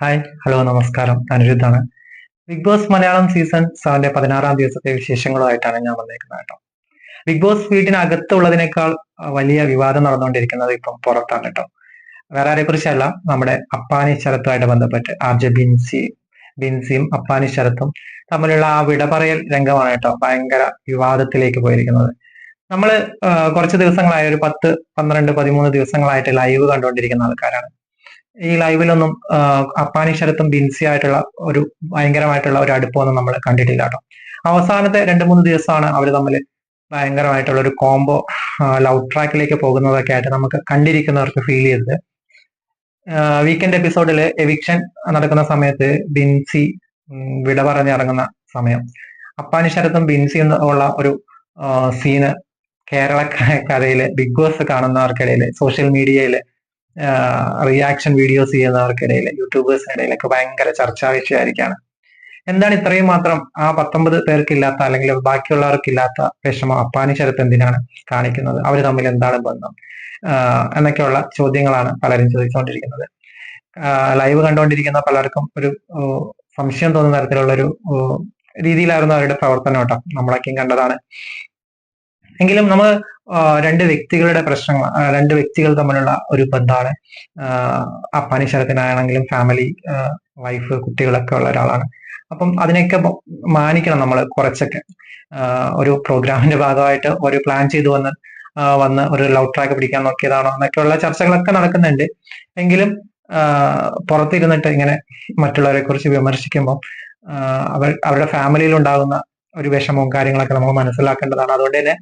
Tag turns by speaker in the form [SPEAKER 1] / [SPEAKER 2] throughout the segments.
[SPEAKER 1] hi hello നമസ്കാരം അനിരുദ്ധാണ് Big Boss Malayalam season സാറിന്റെ പതിനാറാം ദിവസത്തെ വിശേഷങ്ങളുമായിട്ടാണ് ഞാൻ വന്നേക്കുന്നത് കേട്ടോ ബിഗ് ബോസ് വീട്ടിനകത്തുള്ളതിനേക്കാൾ വലിയ വിവാദം നടന്നുകൊണ്ടിരിക്കുന്നത് ഇപ്പം പുറത്താണ് കേട്ടോ വേറെ ആരെക്കുറിച്ചല്ല നമ്മുടെ അപ്പാനി ശരത്തുമായിട്ട് ബന്ധപ്പെട്ട് ആർ ജെ ബിൻസി ബിൻസിയും അപ്പാനി ശരത്തും തമ്മിലുള്ള ആ വിടപറയൽ രംഗമാണ് കേട്ടോ ഭയങ്കര വിവാദത്തിലേക്ക് പോയിരിക്കുന്നത് നമ്മൾ കുറച്ച് ദിവസങ്ങളായ ഒരു പത്ത് പന്ത്രണ്ട് പതിമൂന്ന് ദിവസങ്ങളായിട്ട് ലൈവ് കണ്ടുകൊണ്ടിരിക്കുന്ന ആൾക്കാരാണ് ഈ ലൈവിലൊന്നും അപ്പാനി ശരത്തും ബിൻസി ആയിട്ടുള്ള ഒരു ഭയങ്കരമായിട്ടുള്ള ഒരു അടുപ്പമൊന്നും നമ്മൾ കണ്ടിട്ടില്ല കേട്ടോ അവസാനത്തെ രണ്ട് മൂന്ന് ദിവസമാണ് അവർ തമ്മിൽ ഭയങ്കരമായിട്ടുള്ള ഒരു കോംബോ ലവ് ട്രാക്കിലേക്ക് പോകുന്നതൊക്കെ ആയിട്ട് നമുക്ക് കണ്ടിരിക്കുന്നവർക്ക് ഫീൽ ചെയ്തത് വീക്കെൻഡ് എപ്പിസോഡിൽ എവിക്ഷൻ നടക്കുന്ന സമയത്ത് ബിൻസി വിട പറഞ്ഞിറങ്ങുന്ന സമയം അപ്പാനി ശരത്തും ബിൻസി ഉള്ള ഒരു സീന് കേരള കഥയിൽ ബിഗ് ബോസ് കാണുന്നവർക്കിടയിൽ സോഷ്യൽ മീഡിയയിൽ റിയാക്ഷൻ വീഡിയോസ് ചെയ്യുന്നവർക്കിടയിൽ ഇടയിലൊക്കെ ഭയങ്കര ചർച്ചാ വിഷയമായിരിക്കാണ് എന്താണ് ഇത്രയും മാത്രം ആ പത്തൊമ്പത് പേർക്കില്ലാത്ത അല്ലെങ്കിൽ ബാക്കിയുള്ളവർക്കില്ലാത്ത വിഷമം അപ്പാനി ശരത്ത് എന്തിനാണ് കാണിക്കുന്നത് അവർ തമ്മിൽ എന്താണ് ബന്ധം എന്നൊക്കെയുള്ള ചോദ്യങ്ങളാണ് പലരും ചോദിച്ചുകൊണ്ടിരിക്കുന്നത് ലൈവ് കണ്ടുകൊണ്ടിരിക്കുന്ന പലർക്കും ഒരു സംശയം തോന്നുന്ന തരത്തിലുള്ള ഒരു രീതിയിലായിരുന്നു അവരുടെ പ്രവർത്തനം കേട്ടോ നമ്മളൊക്കെയും കണ്ടതാണ് എങ്കിലും നമ്മൾ രണ്ട് വ്യക്തികളുടെ പ്രശ്നങ്ങൾ രണ്ട് വ്യക്തികൾ തമ്മിലുള്ള ഒരു ബന്ധമാണ് അപ്പാനി ശരത്തിനാണെങ്കിലും ഫാമിലി വൈഫ് കുട്ടികളൊക്കെ ഉള്ള ഒരാളാണ് അപ്പം അതിനൊക്കെ മാനിക്കണം നമ്മൾ കുറച്ചൊക്കെ ഒരു പ്രോഗ്രാമിന്റെ ഭാഗമായിട്ട് ഒരു പ്ലാൻ ചെയ്തു വന്ന് വന്ന് ഒരു ലവ് ട്രാക്ക് പിടിക്കാൻ നോക്കിയതാണോ എന്നൊക്കെയുള്ള ചർച്ചകളൊക്കെ നടക്കുന്നുണ്ട് എങ്കിലും പുറത്തിരുന്നിട്ട് ഇങ്ങനെ മറ്റുള്ളവരെ കുറിച്ച് വിമർശിക്കുമ്പോൾ അവർ അവരുടെ ഫാമിലിയിൽ ഉണ്ടാകുന്ന ഒരു വിഷമവും കാര്യങ്ങളൊക്കെ നമ്മൾ മനസ്സിലാക്കേണ്ടതാണ് അതുകൊണ്ട് തന്നെ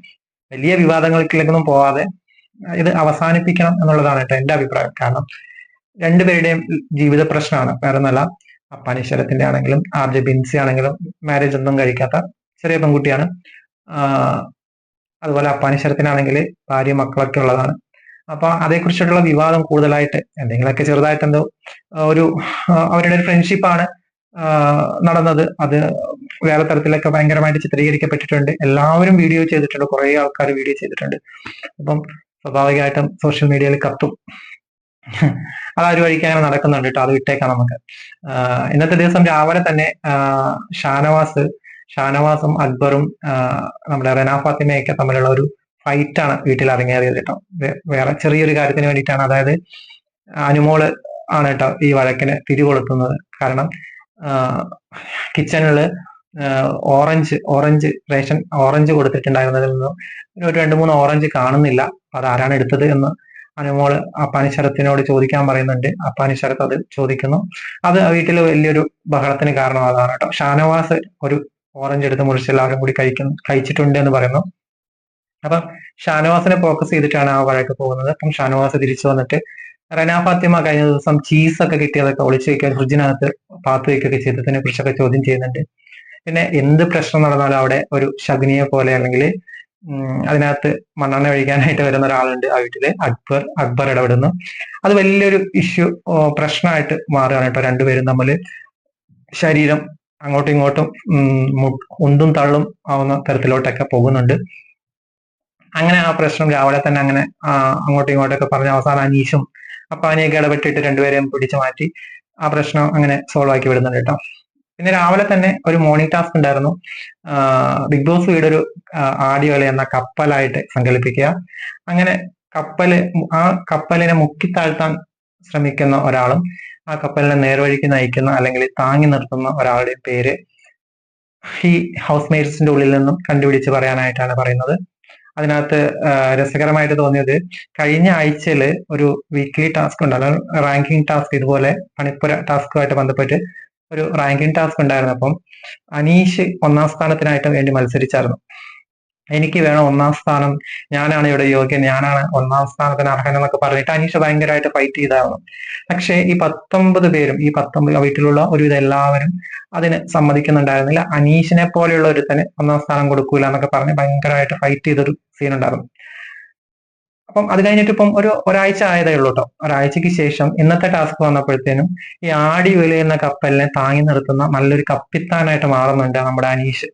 [SPEAKER 1] വലിയ വിവാദങ്ങൾക്കിലേക്കൊന്നും പോവാതെ ഇത് അവസാനിപ്പിക്കണം എന്നുള്ളതാണ് കേട്ടോ എന്റെ അഭിപ്രായം കാരണം രണ്ടുപേരുടെയും ജീവിത പ്രശ്നമാണ് വേറെ നല്ല അപ്പാനീശ്വരത്തിന്റെ ആണെങ്കിലും ആർ ജെ ബിൻസി ആണെങ്കിലും മാരേജ് ഒന്നും കഴിക്കാത്ത ചെറിയ പെൺകുട്ടിയാണ് അതുപോലെ അപ്പാനീശ്വരത്തിനാണെങ്കിൽ ഭാര്യ മക്കളൊക്കെ ഉള്ളതാണ് അപ്പൊ അതേക്കുറിച്ചിട്ടുള്ള വിവാദം കൂടുതലായിട്ട് എന്തെങ്കിലുമൊക്കെ ചെറുതായിട്ട് എന്തോ ഒരു അവരുടെ ഒരു ഫ്രണ്ട്ഷിപ്പാണ് നടന്നത് അത് വേറെ തരത്തിലൊക്കെ ഭയങ്കരമായിട്ട് ചിത്രീകരിക്കപ്പെട്ടിട്ടുണ്ട് എല്ലാവരും വീഡിയോ ചെയ്തിട്ടുണ്ട് കുറേ ആൾക്കാർ വീഡിയോ ചെയ്തിട്ടുണ്ട് അപ്പം സ്വാഭാവികമായിട്ടും സോഷ്യൽ മീഡിയയിൽ കത്തും അത് ഒരു വഴിക്ക് അങ്ങനെ നടക്കുന്നുണ്ട് കേട്ടോ അത് വിട്ടേക്കാം നമുക്ക് ഇന്നത്തെ ദിവസം രാവിലെ തന്നെ ഷാനവാസ് ഷാനവാസും അക്ബറും നമ്മുടെ റെന ഫാത്തിമയൊക്കെ തമ്മിലുള്ള ഒരു ഫൈറ്റാണ് വീട്ടിൽ അരങ്ങേറിയത് കേട്ടോ വേറെ ചെറിയൊരു കാര്യത്തിന് വേണ്ടിയിട്ടാണ് അതായത് അനുമോള് ആണ് കേട്ടോ ഈ വഴക്കിന് തിരികൊളുത്തുന്നത് കാരണം കിച്ചണിൽ ഓറഞ്ച് ഓറഞ്ച് റേഷൻ ഓറഞ്ച് കൊടുത്തിട്ടുണ്ടായിരുന്നതിൽ നിന്ന് ഒരു രണ്ട് മൂന്ന് ഓറഞ്ച് കാണുന്നില്ല അത് ആരാണ് എടുത്തത് എന്ന് അനുമോള് അപ്പാനി ശരത്തിനോട് ചോദിക്കാൻ പറയുന്നുണ്ട് അപ്പാനി ശരത്ത് അത് ചോദിക്കുന്നു അത് വീട്ടിൽ വലിയൊരു ബഹളത്തിന് കാരണം അതാണ് കേട്ടോ ഷാനവാസ് ഒരു ഓറഞ്ച് എടുത്ത് മുറിച്ച് എല്ലാവരും കൂടി കഴിക്കുന്നു കഴിച്ചിട്ടുണ്ട് എന്ന് പറയുന്നു അപ്പം ഷാനവാസിനെ ഫോക്കസ് ചെയ്തിട്ടാണ് ആ വഴക്ക് പോകുന്നത് അപ്പം ഷാനവാസ് തിരിച്ചു വന്നിട്ട് റനാ ഫാത്തിമ കഴിഞ്ഞ ദിവസം ഒക്കെ കിട്ടിയതൊക്കെ ഒളിച്ചു വെക്കാൻ ഫ്രിഡ്ജിനകത്ത് പാത്ത് വയ്ക്കുകയൊക്കെ ചെയ്തതിനെ കുറിച്ചൊക്കെ ചോദ്യം ചെയ്യുന്നുണ്ട് പിന്നെ എന്ത് പ്രശ്നം നടന്നാലും അവിടെ ഒരു ശഗ്നിയെ പോലെ അല്ലെങ്കിൽ അതിനകത്ത് മണ്ണെണ്ണ കഴിക്കാനായിട്ട് വരുന്ന ഒരാളുണ്ട് ആ വീട്ടില് അക്ബർ അക്ബർ ഇടപെടുന്നു അത് വലിയൊരു ഇഷ്യൂ പ്രശ്നമായിട്ട് മാറുകയാണ് കേട്ടോ രണ്ടുപേരും തമ്മിൽ ശരീരം അങ്ങോട്ടും ഇങ്ങോട്ടും ഉന്തും തള്ളും ആവുന്ന തരത്തിലോട്ടൊക്കെ പോകുന്നുണ്ട് അങ്ങനെ ആ പ്രശ്നം രാവിലെ തന്നെ അങ്ങനെ അങ്ങോട്ടും ഇങ്ങോട്ടൊക്കെ പറഞ്ഞ അവസാനം അനീഷും അപ്പൊ അവനെയൊക്കെ ഇടപെട്ടിട്ട് രണ്ടുപേരെയും പിടിച്ചു മാറ്റി ആ പ്രശ്നം അങ്ങനെ സോൾവ് ആക്കി വിടുന്നുണ്ട് കേട്ടോ പിന്നെ രാവിലെ തന്നെ ഒരു മോർണിംഗ് ടാസ്ക് ഉണ്ടായിരുന്നു ബിഗ് ബോസ് വീട് ഒരു ആടികളി എന്ന കപ്പലായിട്ട് സങ്കല്പിക്കുക അങ്ങനെ കപ്പല് ആ കപ്പലിനെ മുക്കി താഴ്ത്താൻ ശ്രമിക്കുന്ന ഒരാളും ആ കപ്പലിനെ നേർവഴിക്ക് നയിക്കുന്ന അല്ലെങ്കിൽ താങ്ങി നിർത്തുന്ന ഒരാളുടെ പേര് ഈ ഹൗസ് മെയ്റ്റ്സിന്റെ ഉള്ളിൽ നിന്നും കണ്ടുപിടിച്ച് പറയാനായിട്ടാണ് പറയുന്നത് അതിനകത്ത് രസകരമായിട്ട് തോന്നിയത് കഴിഞ്ഞ ആഴ്ചയിൽ ഒരു വീക്ക്ലി ടാസ്ക് ഉണ്ടായിരുന്നു റാങ്കിങ് ടാസ്ക് ഇതുപോലെ പണിപ്പുര ടാസ്കുമായിട്ട് ബന്ധപ്പെട്ട് ഒരു റാങ്കിങ് ടാസ്ക് ഉണ്ടായിരുന്നു അപ്പം അനീഷ് ഒന്നാം സ്ഥാനത്തിനായിട്ട് വേണ്ടി മത്സരിച്ചായിരുന്നു എനിക്ക് വേണം ഒന്നാം സ്ഥാനം ഞാനാണ് ഇവിടെ യോഗ്യൻ ഞാനാണ് ഒന്നാം സ്ഥാനത്തിന് അർഹൻ എന്നൊക്കെ പറഞ്ഞിട്ട് അനീഷ ഭയങ്കരമായിട്ട് ഫൈറ്റ് ചെയ്തായിരുന്നു പക്ഷേ ഈ പത്തൊമ്പത് പേരും ഈ പത്തൊമ്പത് വീട്ടിലുള്ള ഒരുവിധം എല്ലാവരും അതിന് സമ്മതിക്കുന്നുണ്ടായിരുന്നില്ല അനീഷിനെ പോലെയുള്ള ഒരുത്തന് ഒന്നാം സ്ഥാനം കൊടുക്കൂല എന്നൊക്കെ പറഞ്ഞ് ഭയങ്കരമായിട്ട് ഫൈറ്റ് ചെയ്തൊരു സീൻ ഉണ്ടായിരുന്നു അപ്പം അത് കഴിഞ്ഞിട്ട് ഇപ്പം ഒരു ഒരാഴ്ച ആയതേ ഉള്ളൂ കേട്ടോ ഒരാഴ്ചക്ക് ശേഷം ഇന്നത്തെ ടാസ്ക് വന്നപ്പോഴത്തേനും ഈ ആടി വിലയുന്ന കപ്പലിനെ താങ്ങി നിർത്തുന്ന നല്ലൊരു കപ്പിത്താനായിട്ട് മാറുന്നുണ്ട് നമ്മുടെ അനീഷ്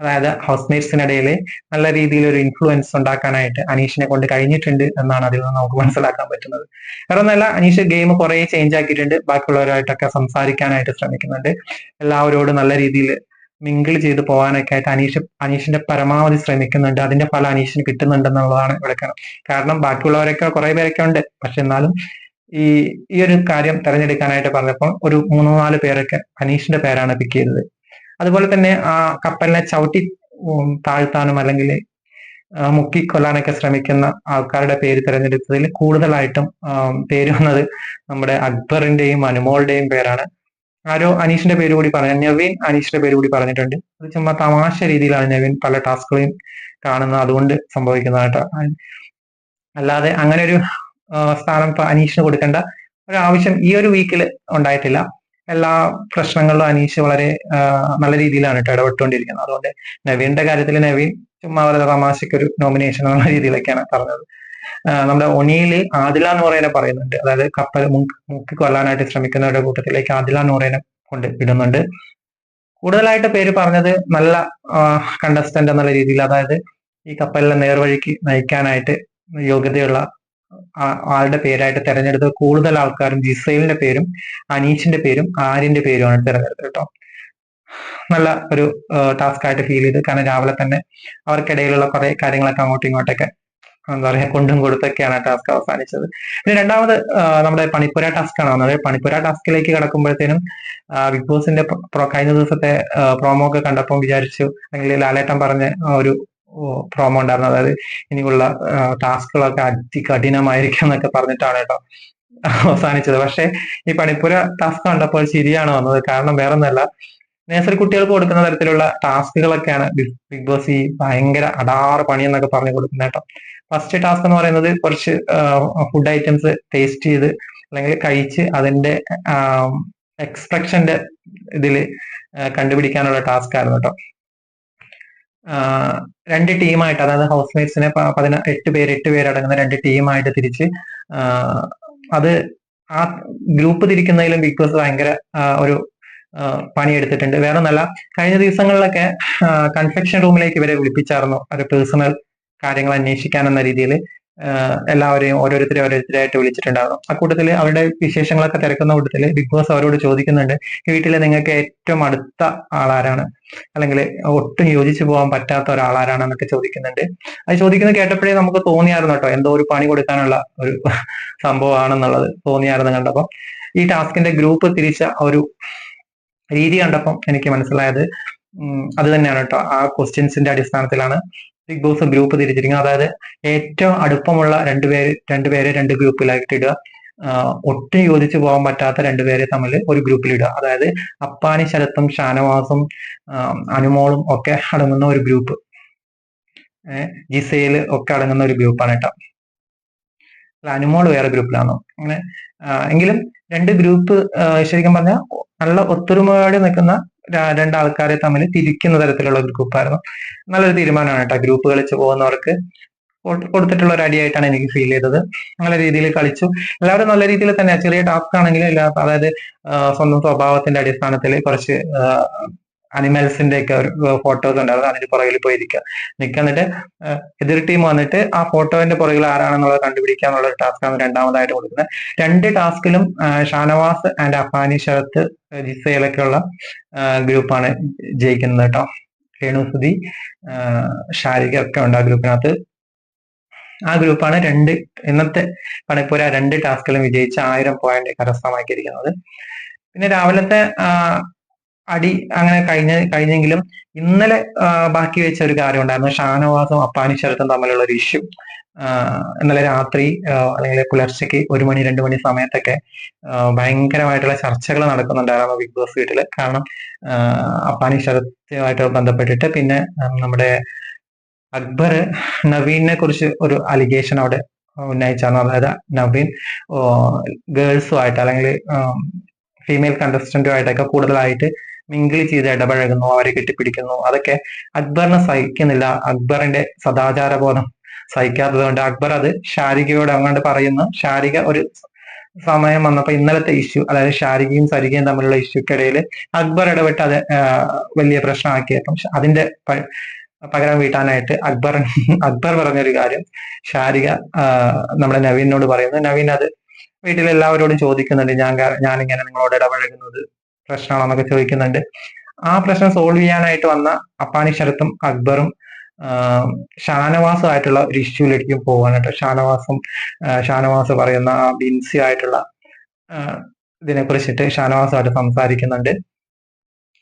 [SPEAKER 1] അതായത് ഹൗസ് മേറ്റ്സിനിടയിൽ നല്ല രീതിയിൽ ഒരു ഇൻഫ്ലുവൻസ് ഉണ്ടാക്കാനായിട്ട് അനീഷിനെ കൊണ്ട് കഴിഞ്ഞിട്ടുണ്ട് എന്നാണ് അതിൽ നിന്ന് നമുക്ക് മനസ്സിലാക്കാൻ പറ്റുന്നത് വേറൊന്നല്ല അനീഷ് ഗെയിം കുറെ ചേഞ്ച് ആക്കിയിട്ടുണ്ട് ബാക്കിയുള്ളവരായിട്ടൊക്കെ സംസാരിക്കാനായിട്ട് ശ്രമിക്കുന്നുണ്ട് എല്ലാവരോടും നല്ല രീതിയിൽ മിങ്കിൾ ചെയ്ത് പോകാനൊക്കെ ആയിട്ട് അനീഷ് അനീഷിന്റെ പരമാവധി ശ്രമിക്കുന്നുണ്ട് അതിന്റെ ഫലം അനീഷിന് കിട്ടുന്നുണ്ടെന്നുള്ളതാണ് ഇവിടെ കാരണം ബാക്കിയുള്ളവരൊക്കെ കുറെ പേരൊക്കെ ഉണ്ട് പക്ഷെ എന്നാലും ഈ ഈ ഒരു കാര്യം തെരഞ്ഞെടുക്കാനായിട്ട് പറഞ്ഞപ്പോൾ ഒരു മൂന്നോ നാല് പേരൊക്കെ അനീഷിന്റെ പേരാണ് പിക്ക് ചെയ്തത് അതുപോലെ തന്നെ ആ കപ്പലിനെ ചവിട്ടി താഴ്ത്താനും അല്ലെങ്കിൽ മുക്കിക്കൊല്ലാനൊക്കെ ശ്രമിക്കുന്ന ആൾക്കാരുടെ പേര് തിരഞ്ഞെടുത്തതിൽ കൂടുതലായിട്ടും പേര് വന്നത് നമ്മുടെ അക്ബറിന്റെയും അനുമോളുടെയും പേരാണ് ആരോ അനീഷിന്റെ പേര് കൂടി പറഞ്ഞു നവീൻ അനീഷിന്റെ പേര് കൂടി പറഞ്ഞിട്ടുണ്ട് അത് ചുമ്മാ തമാശ രീതിയിലാണ് നവീൻ പല ടാസ്കുകളെയും കാണുന്നത് അതുകൊണ്ട് സംഭവിക്കുന്നതായിട്ട് അല്ലാതെ അങ്ങനെ ഒരു സ്ഥാനം അനീഷിന് കൊടുക്കേണ്ട ഒരു ആവശ്യം ഈ ഒരു വീക്കിൽ ഉണ്ടായിട്ടില്ല എല്ലാ പ്രശ്നങ്ങളിലും അനീഷ് വളരെ നല്ല രീതിയിലാണ് ഇടപെട്ടുകൊണ്ടിരിക്കുന്നത് അതുകൊണ്ട് നവീന്റെ കാര്യത്തിൽ നവീൻ ചുമ്മാ വളരെ തമാശയ്ക്ക് ഒരു നോമിനേഷൻ എന്നുള്ള രീതിയിലൊക്കെയാണ് പറഞ്ഞത് നമ്മുടെ ഒണിയില് ആദില നൂറേനെ പറയുന്നുണ്ട് അതായത് കപ്പൽ മുക്കി കൊല്ലാനായിട്ട് ശ്രമിക്കുന്നവരുടെ കൂട്ടത്തിലേക്ക് ആദില നൂറേനെ കൊണ്ട് ഇടുന്നുണ്ട് കൂടുതലായിട്ട് പേര് പറഞ്ഞത് നല്ല കണ്ടസ്റ്റന്റ് എന്നുള്ള രീതിയിൽ അതായത് ഈ കപ്പലിനെ നേർവഴിക്ക് നയിക്കാനായിട്ട് യോഗ്യതയുള്ള ആളുടെ പേരായിട്ട് തെരഞ്ഞെടുത്ത കൂടുതൽ ആൾക്കാരും ജിസൈലിന്റെ പേരും അനീഷിന്റെ പേരും ആര്യന്റെ പേരുമാണ് തിരഞ്ഞെടുത്തത് കേട്ടോ നല്ല ഒരു ടാസ്ക് ആയിട്ട് ഫീൽ ചെയ്ത് കാരണം രാവിലെ തന്നെ അവർക്കിടയിലുള്ള കുറെ കാര്യങ്ങളൊക്കെ അങ്ങോട്ടും ഇങ്ങോട്ടൊക്കെ എന്താ പറയുക കൊണ്ടും കൊടുത്തൊക്കെയാണ് ടാസ്ക് അവസാനിച്ചത് പിന്നെ രണ്ടാമത് നമ്മുടെ പണിപ്പുര ടാസ്ക് ആണ് വന്നത് പണിപ്പുര ടാസ്കിലേക്ക് കടക്കുമ്പോഴത്തേനും ബിഗ് ബോസിന്റെ കഴിഞ്ഞ ദിവസത്തെ പ്രോമോ ഒക്കെ കണ്ടപ്പോൾ വിചാരിച്ചു അല്ലെങ്കിൽ ലാലേട്ടൻ പറഞ്ഞ ഒരു പ്രോമോ ഉണ്ടായിരുന്നു അതായത് ഇനിയുള്ള ടാസ്കുകളൊക്കെ അതികഠിനമായിരിക്കും എന്നൊക്കെ പറഞ്ഞിട്ടാണ് കേട്ടോ അവസാനിച്ചത് പക്ഷേ ഈ പണിപ്പുര ടാസ്ക് കണ്ടപ്പോൾ ശരിയാണ് വന്നത് കാരണം വേറെ ഒന്നല്ല നേഴ്സറി കുട്ടികൾക്ക് കൊടുക്കുന്ന തരത്തിലുള്ള ടാസ്കുകളൊക്കെയാണ് ബിഗ് ബോസ് ഈ ഭയങ്കര അടാറ് പണി എന്നൊക്കെ പറഞ്ഞു കൊടുക്കുന്നത് കേട്ടോ ഫസ്റ്റ് ടാസ്ക് എന്ന് പറയുന്നത് കുറച്ച് ഫുഡ് ഐറ്റംസ് ടേസ്റ്റ് ചെയ്ത് അല്ലെങ്കിൽ കഴിച്ച് അതിന്റെ എക്സ്പ്രഷന്റെ ഇതില് കണ്ടുപിടിക്കാനുള്ള ടാസ്ക് ആയിരുന്നു കേട്ടോ രണ്ട് ടീമായിട്ട് അതായത് ഹൗസ് മേറ്റ്സിനെ പതിന എട്ട് പേര് എട്ട് പേരടങ്ങുന്ന രണ്ട് ടീമായിട്ട് തിരിച്ച് അത് ആ ഗ്രൂപ്പ് തിരിക്കുന്നതിലും ബിഗ് ബോസ് ഭയങ്കര ഒരു പണിയെടുത്തിട്ടുണ്ട് വേറെ നല്ല കഴിഞ്ഞ ദിവസങ്ങളിലൊക്കെ കൺഫെക്ഷൻ റൂമിലേക്ക് ഇവരെ വിളിപ്പിച്ചായിരുന്നു ഒരു പേഴ്സണൽ കാര്യങ്ങൾ അന്വേഷിക്കാൻ എന്ന രീതിയിൽ എല്ലാവരെയും ഓരോരുത്തരെ ഓരോരുത്തരായിട്ട് വിളിച്ചിട്ടുണ്ടാകും കൂട്ടത്തില് അവരുടെ വിശേഷങ്ങളൊക്കെ തിരക്കുന്ന കൂട്ടത്തില് ബിഗ് ബോസ് അവരോട് ചോദിക്കുന്നുണ്ട് ഈ വീട്ടിലെ നിങ്ങൾക്ക് ഏറ്റവും അടുത്ത ആളാരാണ് അല്ലെങ്കിൽ ഒട്ടും യോജിച്ചു പോകാൻ പറ്റാത്ത എന്നൊക്കെ ചോദിക്കുന്നുണ്ട് അത് ചോദിക്കുന്നത് കേട്ടപ്പോഴേ നമുക്ക് തോന്നിയായിരുന്നു കേട്ടോ എന്തോ ഒരു പണി കൊടുക്കാനുള്ള ഒരു സംഭവമാണെന്നുള്ളത് തോന്നിയായിരുന്നു കണ്ടപ്പോൾ ഈ ടാസ്കിന്റെ ഗ്രൂപ്പ് തിരിച്ച ഒരു രീതി കണ്ടപ്പം എനിക്ക് മനസ്സിലായത് അത് തന്നെയാണ് കേട്ടോ ആ ക്വസ്റ്റ്യൻസിന്റെ അടിസ്ഥാനത്തിലാണ് ബിഗ് ബോസ് ഗ്രൂപ്പ് തിരിച്ചിരിക്കുന്നത് അതായത് ഏറ്റവും അടുപ്പമുള്ള രണ്ടുപേര് രണ്ടുപേരെ രണ്ട് ഗ്രൂപ്പിലായിട്ട് ഇടുക ഒട്ടും യോജിച്ചു പോകാൻ പറ്റാത്ത രണ്ടുപേരെ തമ്മിൽ ഒരു ഗ്രൂപ്പിൽ ഇടുക അതായത് അപ്പാനി ശരത്തും ഷാനവാസും അനുമോളും ഒക്കെ അടങ്ങുന്ന ഒരു ഗ്രൂപ്പ് ജിസയിൽ ഒക്കെ അടങ്ങുന്ന ഒരു ഗ്രൂപ്പാണ് കേട്ടോ അല്ല അനുമോൾ വേറെ ഗ്രൂപ്പിലാണ് അങ്ങനെ എങ്കിലും രണ്ട് ഗ്രൂപ്പ് ശരിക്കും പറഞ്ഞാൽ നല്ല ഒത്തൊരുമയോടെ നിൽക്കുന്ന രണ്ടാൾക്കാരെ തമ്മിൽ തിരിക്കുന്ന തരത്തിലുള്ള ഒരു ഗ്രൂപ്പായിരുന്നു നല്ലൊരു തീരുമാനമാണ് കേട്ടോ ഗ്രൂപ്പ് കളിച്ച് പോകുന്നവർക്ക് കൊടുത്തിട്ടുള്ള ഒരു അടിയായിട്ടാണ് എനിക്ക് ഫീൽ ചെയ്തത് നല്ല രീതിയിൽ കളിച്ചു എല്ലാവരും നല്ല രീതിയിൽ തന്നെ ചെറിയ ടാസ്ക് ആണെങ്കിലും അതായത് സ്വന്തം സ്വഭാവത്തിന്റെ അടിസ്ഥാനത്തിൽ കുറച്ച് അനിമൽസിന്റെ ഒക്കെ ഫോട്ടോസ് ഉണ്ടായിരുന്നു അതിന്റെ പുറകിൽ പോയിരിക്കുക നിൽക്കുക എന്നിട്ട് എതിർ ടീം വന്നിട്ട് ആ ഫോട്ടോന്റെ പുറകിൽ ആരാണെന്നുള്ളത് കണ്ടുപിടിക്കുക എന്നുള്ള ഒരു ടാസ്ക്കാണ് രണ്ടാമതായിട്ട് കൊടുക്കുന്നത് രണ്ട് ടാസ്കിലും ഷാനവാസ് ആൻഡ് അഫാനി ഷറത്ത് ജിസയിലൊക്കെയുള്ള ഗ്രൂപ്പാണ് ജയിക്കുന്നത് കേട്ടോ രേണുസുതി ഷാരിക ഒക്കെ ഉണ്ട് ആ ഗ്രൂപ്പിനകത്ത് ആ ഗ്രൂപ്പാണ് രണ്ട് ഇന്നത്തെ പണിപ്പോര രണ്ട് ടാസ്കിലും വിജയിച്ച് ആയിരം പോയിന്റ് കരസ്ഥമാക്കിയിരിക്കുന്നത് പിന്നെ രാവിലത്തെ അടി അങ്ങനെ കഴിഞ്ഞ കഴിഞ്ഞെങ്കിലും ഇന്നലെ ബാക്കി വെച്ച ഒരു കാര്യം ഉണ്ടായിരുന്നു ഷാനവാസും അപ്പാനി ശരത്തും തമ്മിലുള്ള ഒരു ഇഷ്യൂ ഇന്നലെ രാത്രി അല്ലെങ്കിൽ പുലർച്ചയ്ക്ക് ഒരു മണി രണ്ടു മണി സമയത്തൊക്കെ ഭയങ്കരമായിട്ടുള്ള ചർച്ചകൾ നടക്കുന്നുണ്ടായിരുന്നു ബിഗ് ബോസ് വീട്ടില് കാരണം അപ്പാനി ശരത്തുമായിട്ട് ബന്ധപ്പെട്ടിട്ട് പിന്നെ നമ്മുടെ അക്ബർ നവീനെ കുറിച്ച് ഒരു അലിഗേഷൻ അവിടെ ഉന്നയിച്ചാണ് അതായത് നവീൻ ഗേൾസുമായിട്ട് അല്ലെങ്കിൽ ഫീമെയിൽ കണ്ടസ്റ്റന്റുമായിട്ടൊക്കെ കൂടുതലായിട്ട് മിങ്കിൾ ചെയ്ത് ഇടപഴകുന്നു അവരെ കെട്ടിപ്പിടിക്കുന്നു അതൊക്കെ അക്ബറിനെ സഹിക്കുന്നില്ല അക്ബറിന്റെ സദാചാര ബോധം സഹിക്കാത്തത് കൊണ്ട് അക്ബർ അത് ഷാരികയോട് അങ്ങോട്ട് പറയുന്നു ഷാരിക ഒരു സമയം വന്നപ്പോ ഇന്നലത്തെ ഇഷ്യൂ അതായത് ഷാരികയും സരികയും തമ്മിലുള്ള ഇഷ്യൂക്കിടയിൽ അക്ബർ ഇടപെട്ട് അത് വലിയ പ്രശ്നമാക്കിയപ്പം അതിന്റെ പകരം വീട്ടാനായിട്ട് അക്ബർ അക്ബർ പറഞ്ഞൊരു കാര്യം ഷാരിക നമ്മുടെ നവീനോട് പറയുന്നു നവീൻ അത് വീട്ടിൽ എല്ലാവരോടും ചോദിക്കുന്നുണ്ട് ഞാൻ ഞാനിങ്ങനെ നിങ്ങളോട് ഇടപഴകുന്നത് പ്രശ്നമാണോ എന്നൊക്കെ ചോദിക്കുന്നുണ്ട് ആ പ്രശ്നം സോൾവ് ചെയ്യാനായിട്ട് വന്ന അപ്പാനി ശരത്തും അക്ബറും ഷാനവാസും ആയിട്ടുള്ള ഒരു ഇഷ്യൂയിലേക്കും പോകാനായിട്ട് ഷാനവാസും ഷാനവാസ് പറയുന്ന ബിൻസി ആയിട്ടുള്ള ഇതിനെ കുറിച്ചിട്ട് ഷാനവാസുമായിട്ട് സംസാരിക്കുന്നുണ്ട്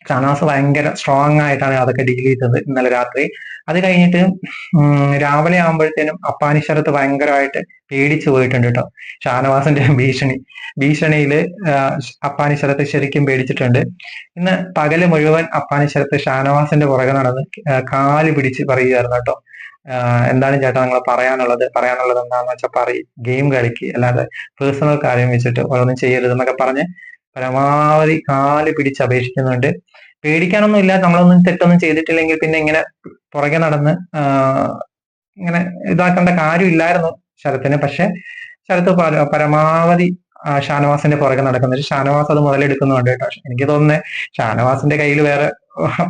[SPEAKER 1] ഷാനാസ് ഭയങ്കര സ്ട്രോങ് ആയിട്ടാണ് അതൊക്കെ ഡീൽ ചെയ്തത് ഇന്നലെ രാത്രി അത് കഴിഞ്ഞിട്ട് രാവിലെ ആകുമ്പോഴത്തേനും അപ്പാനിശ്വരത്ത് ഭയങ്കരമായിട്ട് പേടിച്ചു പോയിട്ടുണ്ട് കേട്ടോ ഷാനവാസിന്റെ ഭീഷണി ഭീഷണിയിൽ അപ്പാനിശ്വരത്ത് ശരിക്കും പേടിച്ചിട്ടുണ്ട് ഇന്ന് പകല് മുഴുവൻ അപ്പാനിശ്വരത്ത് ഷാനവാസിന്റെ പുറകെ നടന്ന് കാല് പിടിച്ച് പറയുകയായിരുന്നു കേട്ടോ എന്താണ് ചേട്ടാ നിങ്ങൾ പറയാനുള്ളത് പറയാനുള്ളത് എന്താണെന്ന് വെച്ചാൽ പറയും ഗെയിം കളിക്ക് അല്ലാതെ പേഴ്സണൽ കാര്യം വെച്ചിട്ട് ഓരോന്നും ചെയ്യരുത് എന്നൊക്കെ പറഞ്ഞ് പരമാവധി കാല് പിടിച്ച് അപേക്ഷിക്കുന്നുണ്ട് പേടിക്കാനൊന്നും ഇല്ല നമ്മളൊന്നും തെറ്റൊന്നും ചെയ്തിട്ടില്ലെങ്കിൽ പിന്നെ ഇങ്ങനെ പുറകെ നടന്ന് ഇങ്ങനെ ഇതാക്കേണ്ട കാര്യമില്ലായിരുന്നു ശരത്തിന് പക്ഷെ ശരത്ത് പരമാവധി ഷാനവാസിന്റെ പുറകെ നടക്കുന്നത് ഷാനവാസ് അത് മുതലെടുക്കുന്നുണ്ട് കേട്ടോ എനിക്ക് തോന്നുന്നത് ഷാനവാസിന്റെ കയ്യിൽ വേറെ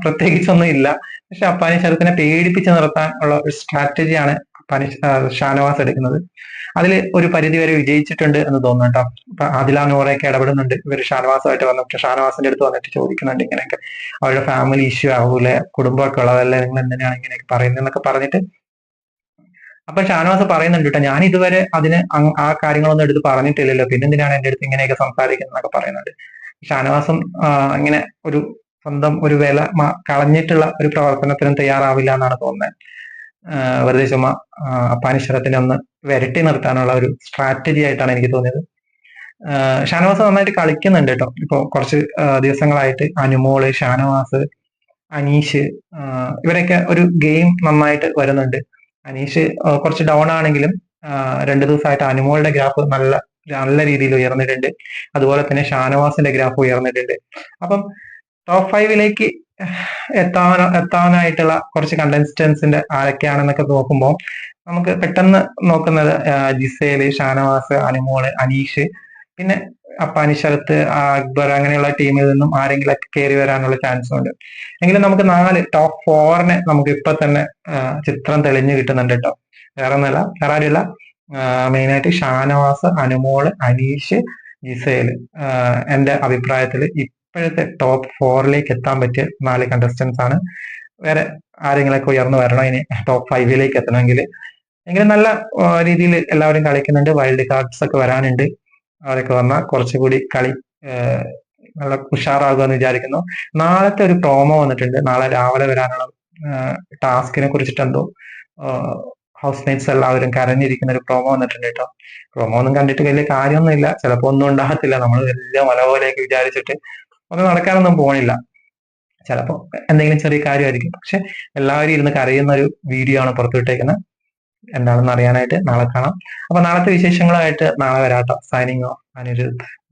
[SPEAKER 1] പ്രത്യേകിച്ചൊന്നും ഇല്ല പക്ഷെ അപ്പാനി ശരത്തിനെ പേടിപ്പിച്ച് നിർത്താൻ ഉള്ള ഒരു സ്ട്രാറ്റജിയാണ് പനിഷ് ഷാനവാസ് എടുക്കുന്നത് അതിൽ ഒരു പരിധി വരെ വിജയിച്ചിട്ടുണ്ട് എന്ന് തോന്നുന്നു കേട്ടോ അപ്പൊ ആദില നൂറയൊക്കെ ഇടപെടുന്നുണ്ട് ഇവർ വന്നു പക്ഷെ ഷാനവാസിന്റെ അടുത്ത് വന്നിട്ട് ചോദിക്കുന്നുണ്ട് ഇങ്ങനെയൊക്കെ അവരുടെ ഫാമിലി ഇഷ്യൂ ആവൂലെ കുടുംബമൊക്കെ ഉള്ളതല്ലേ നിങ്ങൾ എന്തിനാണ് ഇങ്ങനെയൊക്കെ എന്നൊക്കെ പറഞ്ഞിട്ട് അപ്പൊ ഷാനവാസ് പറയുന്നുണ്ട് കേട്ടോ ഞാൻ ഇതുവരെ അതിന് ആ കാര്യങ്ങളൊന്നും എടുത്ത് പറഞ്ഞിട്ടില്ലല്ലോ പിന്നെ എന്തിനാണ് എന്റെ അടുത്ത് ഇങ്ങനെയൊക്കെ എന്നൊക്കെ പറയുന്നുണ്ട് ഷാനവാസും ഇങ്ങനെ ഒരു സ്വന്തം ഒരു വില കളഞ്ഞിട്ടുള്ള ഒരു പ്രവർത്തനത്തിനും തയ്യാറാവില്ല എന്നാണ് തോന്നുന്നത് വെറുതെ ചുമ അപ്പാനിശ്വരത്തിനെ ഒന്ന് വരട്ടി നിർത്താനുള്ള ഒരു സ്ട്രാറ്റജി ആയിട്ടാണ് എനിക്ക് തോന്നിയത് ഷാനവാസ് നന്നായിട്ട് കളിക്കുന്നുണ്ട് കേട്ടോ ഇപ്പോൾ കുറച്ച് ദിവസങ്ങളായിട്ട് അനുമോള് ഷാനവാസ് അനീഷ് ഇവരൊക്കെ ഒരു ഗെയിം നന്നായിട്ട് വരുന്നുണ്ട് അനീഷ് കുറച്ച് ഡൗൺ ആണെങ്കിലും രണ്ടു ദിവസമായിട്ട് അനുമോളുടെ ഗ്രാഫ് നല്ല നല്ല രീതിയിൽ ഉയർന്നിട്ടുണ്ട് അതുപോലെ തന്നെ ഷാനവാസിന്റെ ഗ്രാഫ് ഉയർന്നിട്ടുണ്ട് അപ്പം ടോപ്പ് ഫൈവിലേക്ക് എത്താൻ എത്താനായിട്ടുള്ള കുറച്ച് കണ്ടസ്റ്റൻസിന്റെ ആരൊക്കെയാണെന്നൊക്കെ നോക്കുമ്പോൾ നമുക്ക് പെട്ടെന്ന് നോക്കുന്നത് ജിസേല് ഷാനവാസ് അനുമോള് അനീഷ് പിന്നെ അപ്പാനി ശരത്ത് അക്ബർ അങ്ങനെയുള്ള ടീമിൽ നിന്നും ആരെങ്കിലും ഒക്കെ കയറി വരാനുള്ള ചാൻസ് ഉണ്ട് എങ്കിലും നമുക്ക് നാല് ടോപ്പ് ഫോറിനെ നമുക്ക് ഇപ്പൊ തന്നെ ചിത്രം തെളിഞ്ഞു കിട്ടുന്നുണ്ട് കേട്ടോ വേറെ ഒന്നല്ല വേറെ ആരുമില്ല മെയിനായിട്ട് ഷാനവാസ് അനുമോള് അനീഷ് ജിസേല് എന്റെ അഭിപ്രായത്തിൽ ഇപ്പോഴത്തെ ടോപ്പ് ഫോറിലേക്ക് എത്താൻ പറ്റിയ നാല് കണ്ടസ്റ്റൻസ് ആണ് വേറെ ആരെങ്കിലൊക്കെ ഉയർന്നു വരണോ ഇനി ടോപ്പ് ഫൈവിലേക്ക് എത്തണമെങ്കിൽ എങ്കിലും നല്ല രീതിയിൽ എല്ലാവരും കളിക്കുന്നുണ്ട് വൈൽഡ് കാർഡ്സ് ഒക്കെ വരാനുണ്ട് അവരൊക്കെ വന്നാൽ കുറച്ചുകൂടി കളി നല്ല ഉഷാറാകുമെന്ന് വിചാരിക്കുന്നു നാളത്തെ ഒരു പ്രോമോ വന്നിട്ടുണ്ട് നാളെ രാവിലെ വരാനുള്ള ടാസ്കിനെ കുറിച്ചിട്ട് എന്തോ ഹൗസ് മേറ്റ്സ് എല്ലാവരും കരഞ്ഞിരിക്കുന്ന ഒരു പ്രോമോ വന്നിട്ടുണ്ട് കേട്ടോ പ്രോമോ ഒന്നും കണ്ടിട്ട് വലിയ കാര്യമൊന്നുമില്ല ചിലപ്പോ ഒന്നും ഉണ്ടാകത്തില്ല നമ്മൾ വലിയ മല പോലെയൊക്കെ വിചാരിച്ചിട്ട് ഒന്നും നടക്കാനൊന്നും പോണില്ല ചിലപ്പോ എന്തെങ്കിലും ചെറിയ കാര്യമായിരിക്കും പക്ഷെ എല്ലാവരും ഇരുന്ന് കരയുന്ന ഒരു വീഡിയോ ആണ് പുറത്തുവിട്ടേക്കുന്നത് എന്താണെന്ന് അറിയാനായിട്ട് നാളെ കാണാം അപ്പൊ നാളത്തെ വിശേഷങ്ങളായിട്ട് നാളെ വരാട്ടോ സൈനിങ് ഓഫ് അനിരുദ്ധ്